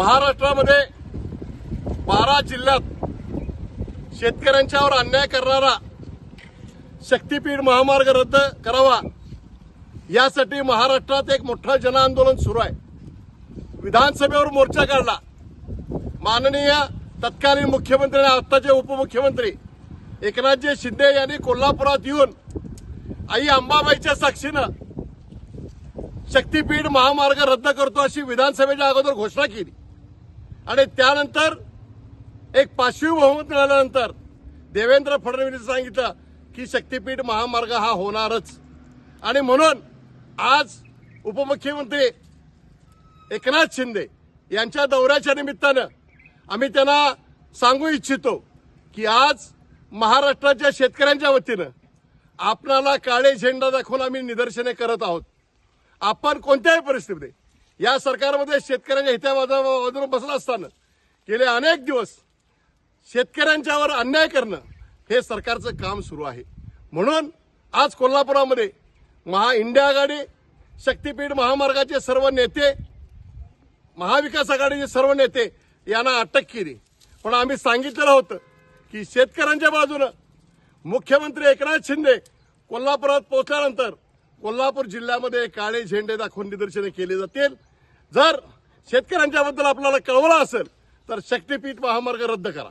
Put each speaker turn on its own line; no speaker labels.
महाराष्ट्रामध्ये बारा जिल्ह्यात शेतकऱ्यांच्यावर अन्याय करणारा शक्तीपीठ महामार्ग रद्द करावा. यासाठी महाराष्ट्रात एक मोठं जनआंदोलन सुरू आहे. विधानसभेवर मोर्चा काढला. माननीय तत्कालीन मुख्यमंत्री आणि आत्ताचे उपमुख्यमंत्री एकनाथजी शिंदे यांनी कोल्हापुरात येऊन आई अंबाबाईच्या साक्षीनं शक्तीपीठ महामार्ग रद्द करतो अशी विधानसभेच्या अगोदर घोषणा केली. आणि त्यानंतर एक पाचवी बहुमत मिळाल्यानंतर देवेंद्र फडणवीस सांगितलं की शक्तीपीठ महामार्ग हा होणारच. आणि म्हणून आज उपमुख्यमंत्री एकनाथ शिंदे यांच्या दौऱ्याच्या निमित्तानं आम्ही त्यांना सांगू इच्छितो की आज महाराष्ट्राच्या शेतकऱ्यांच्या वतीनं आपणाला काळे झेंडा दाखवून आम्ही निदर्शने करत आहोत. आपण कोणत्याही परिस्थितीमध्ये या सरकारमध्ये शेतकऱ्यांच्या हिताबाजून बसला असताना गेले अनेक दिवस शेतकऱ्यांच्यावर अन्याय करणं हे सरकारचं काम सुरू आहे. म्हणून आज कोल्हापुरामध्ये महा इंडिया आघाडी शक्तीपीठ महामार्गाचे सर्व नेते महाविकास आघाडीचे सर्व नेते यांना अटक केली. पण आम्ही सांगितलेलं होतं की शेतकऱ्यांच्या बाजूनं मुख्यमंत्री एकनाथ शिंदे कोल्हापुरात पोहोचल्यानंतर कोल्हापूर जिल्ह्यामध्ये काळे झेंडे दाखवून निदर्शने केली जातील. जर शेतकऱ्यांच्याबद्दल आपल्याला कळवलं असेल तर शक्तीपीठ महामार्ग रद्द करा.